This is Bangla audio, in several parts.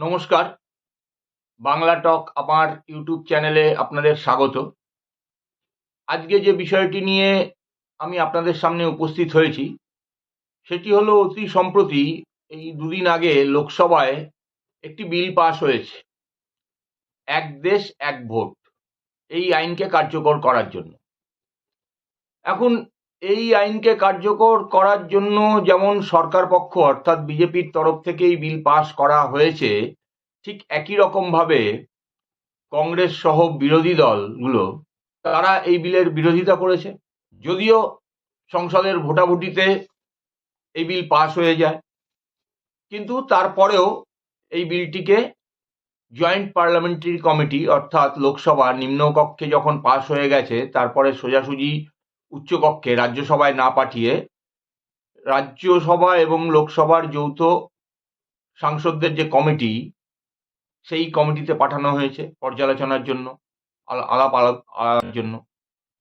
নমস্কার। বাংলা টক আমার ইউটিউব চ্যানেলে আপনাদের স্বাগত। আজকে যে বিষয়টি নিয়ে আমি আপনাদের সামনে উপস্থিত হয়েছি, সেটি হলো অতি সম্প্রতি এই দুদিন আগে লোকসভায় একটি বিল পাশ হয়েছে। এক দেশ, এক ভোট। এই আইনকে কার্যকর করার জন্য। এখন এই আইনকে কার্যকর করার জন্য যেমন সরকার পক্ষ, অর্থাৎ বিজেপির তরফ থেকে এই বিল পাশ করা হয়েছে, ঠিক একই রকমভাবে কংগ্রেস সহ বিরোধী দলগুলো, তারা এই বিলের বিরোধিতা করেছে। যদিও সংসদের ভোটাভুটিতে এই বিল পাশ হয়ে যায়, কিন্তু তারপরেও এই বিলটিকে জয়েন্ট পার্লামেন্টারি কমিটি, অর্থাৎ লোকসভা নিম্নকক্ষে যখন পাশ হয়ে গেছে, তারপরে সোজাসুজি উচ্চকক্ষে রাজ্যসভায় না পাঠিয়ে রাজ্যসভা এবং লোকসভার যৌথ সাংসদদের যে কমিটি, সেই কমিটিতে পাঠানো হয়েছে পর্যালোচনার জন্য, আলা- আলাপ আলাপ জন্য।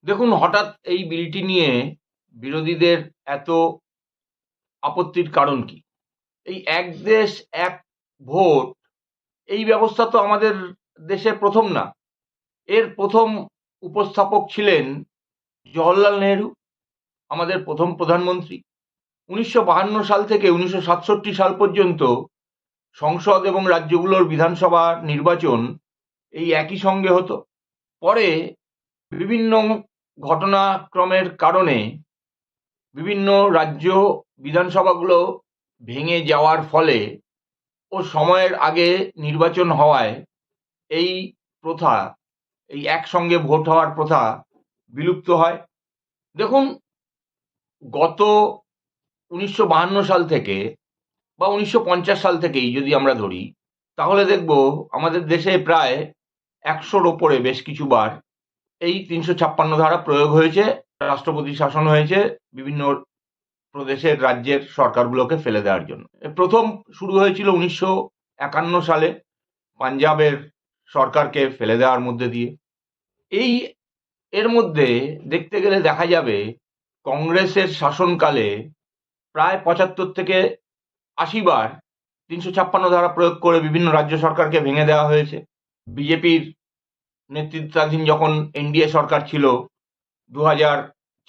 দেখুন, হঠাৎ এই বিলটি নিয়ে বিরোধীদের এত আপত্তির কারণ কি? এই এক দেশ, এক ভোট, এই ব্যবস্থা তো আমাদের দেশে প্রথম না। এর প্রথম উপস্থাপক ছিলেন জওহরলাল নেহরু, আমাদের প্রথম প্রধানমন্ত্রী। উনিশশো সাল থেকে উনিশশো সাতষট্টি সাল পর্যন্ত সংসদ এবং রাজ্যগুলোর বিধানসভা নির্বাচন এই একই সঙ্গে হতো। পরে বিভিন্ন ঘটনাক্রমের কারণে বিভিন্ন রাজ্য বিধানসভাগুলো ভেঙে যাওয়ার ফলে ও সময়ের আগে নির্বাচন হওয়ায় এই প্রথা, এই একসঙ্গে ভোট হওয়ার প্রথা বিলুপ্ত হয়। দেখুন, গত উনিশশো সাল থেকে বা উনিশশো পঞ্চাশ সাল থেকেই যদি আমরা ধরি, তাহলে দেখব আমাদের দেশে প্রায় একশোর ওপরে বেশ কিছুবার এই তিনশো ছাপ্পান্ন ধারা প্রয়োগ হয়েছে রাষ্ট্রপতি শাসন হয়েছে বিভিন্ন প্রদেশের রাজ্যের সরকারগুলোকে ফেলে দেওয়ার জন্য। প্রথম শুরু হয়েছিল উনিশশো একান্ন সালে, পাঞ্জাবের সরকারকে ফেলে দেওয়ার মধ্যে দিয়ে। এই এর মধ্যে দেখতে গেলে দেখা যাবে কংগ্রেসের শাসনকালে প্রায় পঁচাত্তর থেকে আশি বার তিনশো ছাপ্পান্ন ধারা প্রয়োগ করে বিভিন্ন রাজ্য সরকারকে ভেঙে দেওয়া হয়েছে। বিজেপির নেতৃত্বাধীন যখন এনডিএ সরকার ছিল দু হাজার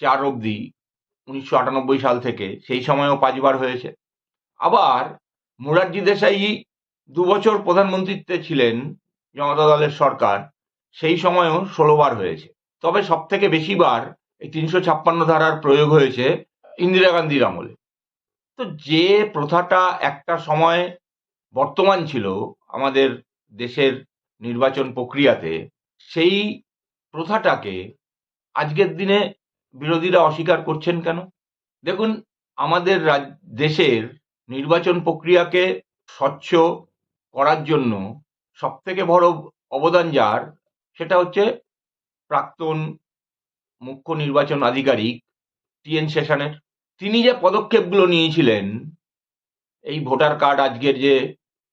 চার অবধি, উনিশশো আটানব্বই সাল থেকে, সেই সময়ও পাঁচবার হয়েছে। আবার মোরারজি দেশাই দু বছর প্রধানমন্ত্রীত্বে ছিলেন জনতা দলের সরকার, সেই সময়ও ষোলোবার হয়েছে। তবে সব থেকে বেশিবার এই তিনশো ছাপ্পান্ন ধারার প্রয়োগ হয়েছে ইন্দিরা গান্ধীর আমলে। তো যে প্রথাটা একটা সময় বর্তমান ছিল আমাদের দেশের নির্বাচন প্রক্রিয়াতে, সেই প্রথাটাকে আজকের দিনে বিরোধীরা অস্বীকার করছেন কেন? দেখুন, আমাদের দেশের নির্বাচন প্রক্রিয়াকে স্বচ্ছ করার জন্য সব থেকে বড় অবদান যার, সেটা হচ্ছে প্রাক্তন মুখ্য নির্বাচন আধিকারিক টি এন সেশনের, তিনি যে পদক্ষেপগুলো নিয়েছিলেন, এই ভোটার কার্ড আজকের যে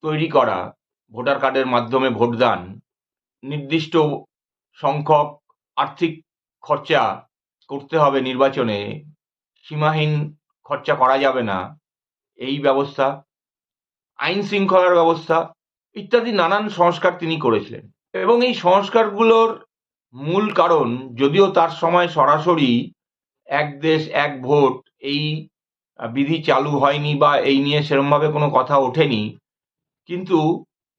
তৈরি করা, ভোটার কার্ডের মাধ্যমে ভোটদান, নির্দিষ্ট সংখ্যক আর্থিক খরচা করতে হবে নির্বাচনে, সীমাহীন খরচা করা যাবে না, এই ব্যবস্থা, আইন শৃঙ্খলার ব্যবস্থা, ইত্যাদি নানান সংস্কার তিনি করেছিলেন। এবং এই সংস্কারগুলোর মূল কারণ যদিও তার সময় সরাসরি এক দেশ, এক ভোট এই বিধি চালু হয়নি বা এই নিয়ে সেরমভাবে কোনো কথা ওঠেনি, কিন্তু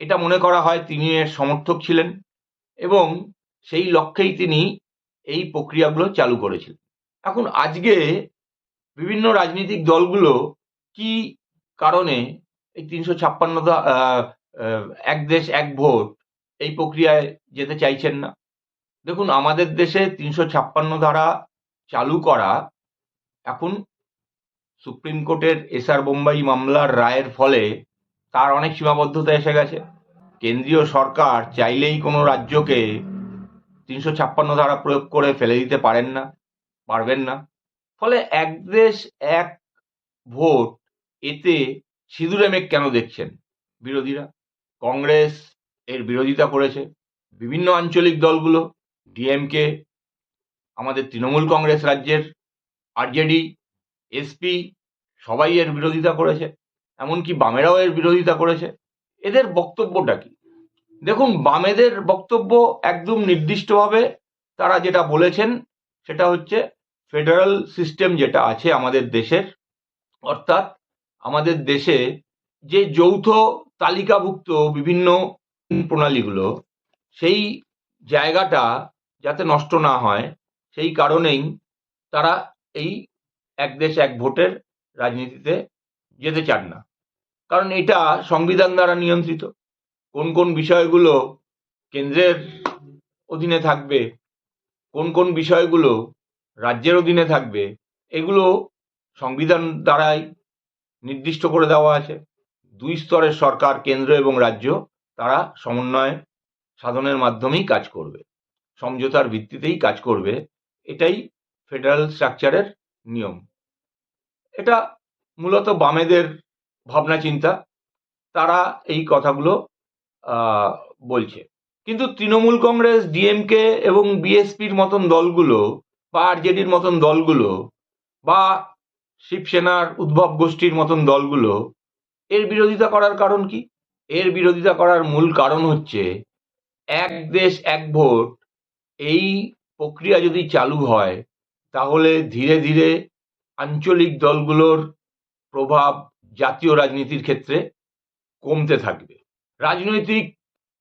এটা মনে করা হয় তিনি এর সমর্থক ছিলেন এবং সেই লক্ষ্যেই তিনি এই প্রক্রিয়াগুলো চালু করেছিলেন। এখন আজকে বিভিন্ন রাজনৈতিক দলগুলো কি কারণে এই তিনশো ছাপ্পান্ন এক দেশ, এক ভোট এই প্রক্রিয়ায় যেতে চাইছেন না? দেখুন, আমাদের দেশে তিনশো ছাপ্পান্ন ধারা চালু করা এখন সুপ্রিম কোর্টের এসআর বোম্বাই মামলার রায়ের ফলে তার অনেক সীমাবদ্ধতা এসে গেছে। কেন্দ্রীয় সরকার চাইলেই কোনো রাজ্যকে তিনশো ছাপ্পান্ন ধারা প্রয়োগ করে ফেলে দিতে পারেন না, পারবেন না। ফলে এক দেশ, এক ভোট, এতে সিঁদুরে মেঘ কেন দেখছেন বিরোধীরা? কংগ্রেস এর বিরোধিতা করেছে। বিভিন্ন আঞ্চলিক দলগুলো ডিএমকে আমাদের তৃণমূল কংগ্রেস রাজ্যের আরজেডি এসপি সবাই এর বিরোধিতা করেছে। এমনকি বামেরাও এর বিরোধিতা করেছে। এদের বক্তব্যটা কি? দেখুন, বামেদের বক্তব্য একদম নির্দিষ্টভাবে তারা যেটা বলেছেন, সেটা হচ্ছে ফেডারেল সিস্টেম যেটা আছে আমাদের দেশের, অর্থাৎ আমাদের দেশে যে যৌথ তালিকাভুক্ত বিভিন্ন প্রণালীগুলো, সেই জায়গাটা যাতে নষ্ট না হয়, সেই কারণেই তারা এই এক দেশ এক ভোটের রাজনীতিতে যেতে চান না। কারণ এটা সংবিধান দ্বারা নিয়ন্ত্রিত। কোন কোন বিষয়গুলো কেন্দ্রের অধীনে থাকবে, কোন কোন বিষয়গুলো রাজ্যের অধীনে থাকবে, এগুলো সংবিধান দ্বারাই নির্দিষ্ট করে দেওয়া আছে। দুই স্তরের সরকার, কেন্দ্র এবং রাজ্য তারা সমন্বয় সাধনের মাধ্যমেই কাজ করবে। সমঝোতার ভিত্তিতেই কাজ করবে, এটাই ফেডারেল স্ট্রাকচারের নিয়ম। এটা মূলত বামেদের ভাবনা চিন্তা, তারা এই কথাগুলো বলছে। কিন্তু তৃণমূল কংগ্রেস, ডিএমকে এবং বিএসপির মতন দলগুলো বা আরজেডির মতন দলগুলো বা শিবসেনার উদ্ভব গোষ্ঠীর মতন দলগুলো, এর বিরোধিতা করার কারণ কি? এর বিরোধিতা করার মূল কারণ হচ্ছে, এক দেশ, এক ভোট এই প্রক্রিয়া যদি চালু হয়, তাহলে ধীরে ধীরে আঞ্চলিক দলগুলোর প্রভাব জাতীয় রাজনীতির ক্ষেত্রে কমতে থাকবে। রাজনৈতিক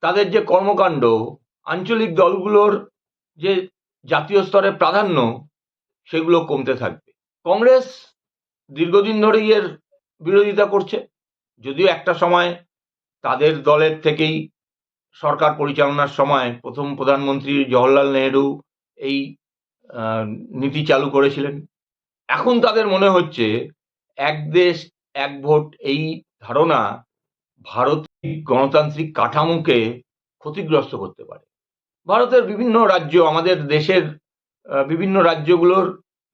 তাদের যে কর্মকাণ্ড, আঞ্চলিক দলগুলোর যে জাতীয় স্তরে প্রাধান্য, সেগুলো কমতে থাকবে। কংগ্রেস দীর্ঘদিন ধরেই এর বিরোধিতা করছে, যদিও একটা সময় তাদের দলের থেকেই সরকার পরিচালনার সময় প্রথম প্রধানমন্ত্রী জওহরলাল নেহরু এই নীতি চালু করেছিলেন। এখন তাদের মনে হচ্ছে এক দেশ, এক ভোট, এই ধারণা ভারতীয় গণতান্ত্রিক কাঠামোকে ক্ষতিগ্রস্ত করতে পারে। ভারতের বিভিন্ন রাজ্য, আমাদের দেশের বিভিন্ন রাজ্যগুলোর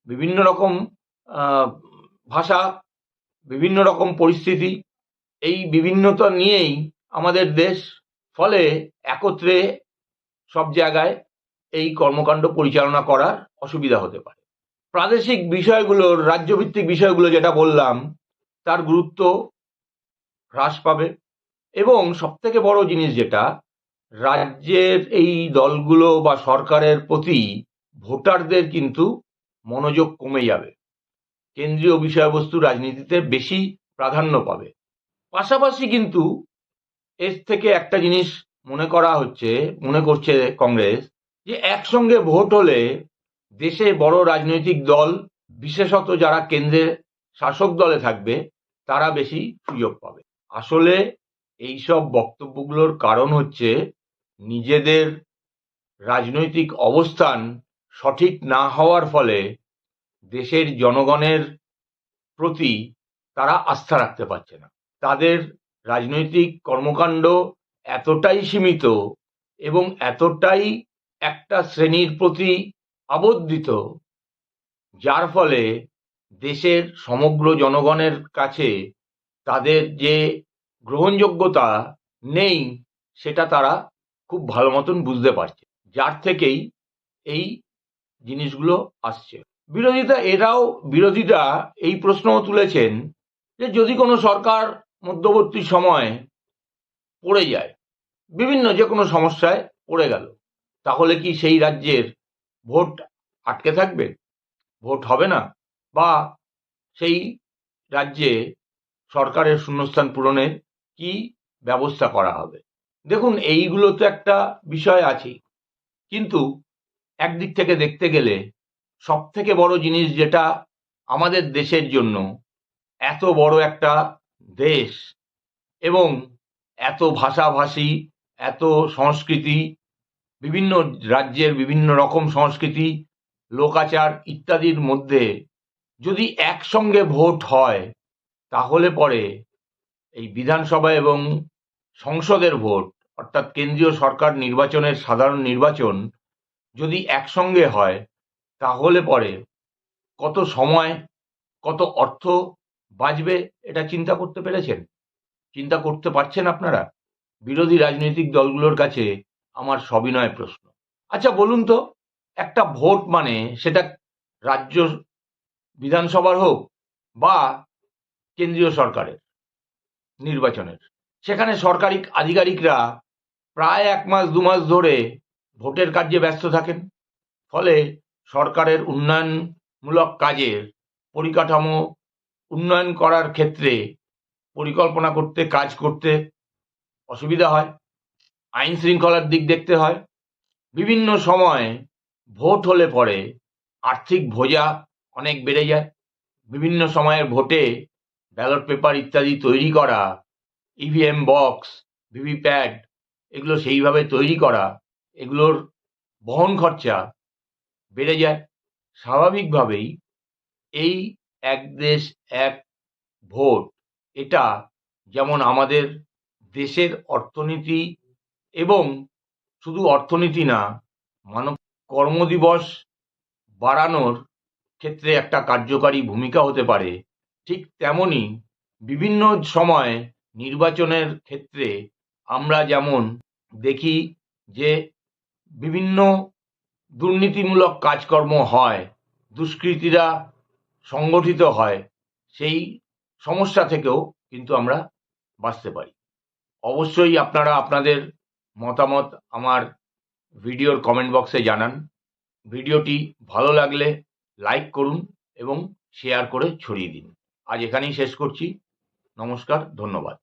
বিভিন্ন রকম ভাষা, বিভিন্ন রকম পরিস্থিতি, এই বিভিন্নতা নিয়েই আমাদের দেশ ফলে একত্রে সব জায়গায় এই কর্মকাণ্ড পরিচালনা করার অসুবিধা হতে পারে। প্রাদেশিক বিষয়গুলোর রাজ্যভিত্তিক বিষয়গুলো যেটা বললাম, তার গুরুত্ব হ্রাস পাবে এবং সবথেকে বড় জিনিস যেটা, রাজ্যের এই দলগুলো বা সরকারের প্রতি ভোটারদের কিন্তু মনোযোগ কমে যাবে। কেন্দ্রীয় বিষয়বস্তু রাজনীতিতে বেশি প্রাধান্য পাবে। পাশাপাশি কিন্তু এর থেকে একটা জিনিস মনে করা হচ্ছে, মনে করছে কংগ্রেস, যে একসঙ্গে ভোট হলে দেশে বড় রাজনৈতিক দল, বিশেষত যারা কেন্দ্রে শাসক দলে থাকবে, তারা বেশি সুযোগ পাবে। আসলে এইসব বক্তব্যগুলোর কারণ হচ্ছে নিজেদের রাজনৈতিক অবস্থান সঠিক না হওয়ার ফলে দেশের জনগণের প্রতি তারা আস্থা রাখতে পারছে না। তাদের রাজনৈতিক কর্মকাণ্ড এতটাই সীমিত এবং এতটাই একটা শ্রেণির প্রতি আবদ্ধিত যার ফলে দেশের সমগ্র জনগণের কাছে তাদের যে গ্রহণযোগ্যতা নেই, সেটা তারা খুব ভালো মতন বুঝতে পারছে। যার থেকেই এই জিনিসগুলো আসছে। বিরোধিতা, এরাও বিরোধীরা এই প্রশ্নও তুলেছেন যে যদি কোনো সরকার মধ্যবর্তী সময়ে পড়ে যায়। বিভিন্ন যে কোনো সমস্যায় পড়ে গেল। তাহলে কি সেই রাজ্যের ভোট আটকে থাকবে? ভোট হবে না? বা সেই রাজ্যে সরকারের শূন্যস্থান পূরণের কি ব্যবস্থা করা হবে? দেখুন, এইগুলো তো একটা বিষয় আছে কিন্তু একদিক থেকে দেখতে গেলে সব থেকে বড় জিনিস যেটা আমাদের দেশের জন্য এত বড় একটা দেশ এবং এত ভাষাভাষী, এত সংস্কৃতি, বিভিন্ন রাজ্যের বিভিন্ন রকম সংস্কৃতি, লোকাচার ইত্যাদির মধ্যে যদি একসঙ্গে ভোট হয়, তাহলে পরে এই বিধানসভা এবং সংসদের ভোট, অর্থাৎ কেন্দ্রীয় সরকার নির্বাচনের সাধারণ নির্বাচন যদি একসঙ্গে হয়, তাহলে পরে কত সময়, কত অর্থ বাঁচবে এটা চিন্তা করতে পেরেছেন? চিন্তা করতে পারছেন আপনারা? বিরোধী রাজনৈতিক দলগুলোর কাছে আমার সবিনয় প্রশ্ন। আচ্ছা বলুন তো, একটা ভোট মানে সেটা রাজ্য বিধানসভার হোক বা কেন্দ্রীয় সরকারের নির্বাচনের। সেখানে সরকারি আধিকারিকরা প্রায় এক মাস, দু মাস ধরে ভোটের কাজে ব্যস্ত থাকেন। ফলে সরকারের উন্নয়নমূলক কাজের পরিকাঠামো উন্নয়ন করার ক্ষেত্রে পরিকল্পনা করতে, কাজ করতে অসুবিধা হয়। আইন শৃঙ্খলার দিক দেখতে হয়। বিভিন্ন সময়ে ভোট হলে পরে আর্থিক ভোজা অনেক বেড়ে যায়। বিভিন্ন সময়ের ভোটে ব্যালট পেপার ইত্যাদি তৈরি করা ইভিএম বক্স ভিভিপ্যাট এগুলো সেইভাবে তৈরি করা, এগুলোর বহন খরচা বেড়ে যায়। স্বাভাবিকভাবেই এই এক দেশ, এক ভোট। এটা যেমন আমাদের দেশের অর্থনীতি এবং শুধু অর্থনীতি না, মানব কর্মদিবস বাড়ানোর ক্ষেত্রে একটা কার্যকারী ভূমিকা হতে পারে। ঠিক তেমনই বিভিন্ন সময় নির্বাচনের ক্ষেত্রে আমরা যেমন দেখি যে বিভিন্ন দুর্নীতিমূলক কাজকর্ম হয়, দুষ্কৃতীরা সংগঠিত হয়, সেই সমস্যা থেকেও কিন্তু আমরা বাঁচতে পারি। অবশ্যই আপনারা আপনাদের মতামত আমার ভিডিওর কমেন্ট বক্সে জানান। ভিডিওটি ভালো লাগলে লাইক করুন এবং শেয়ার করে ছড়িয়ে দিন। আজ এখানেই শেষ করছি। নমস্কার, ধন্যবাদ।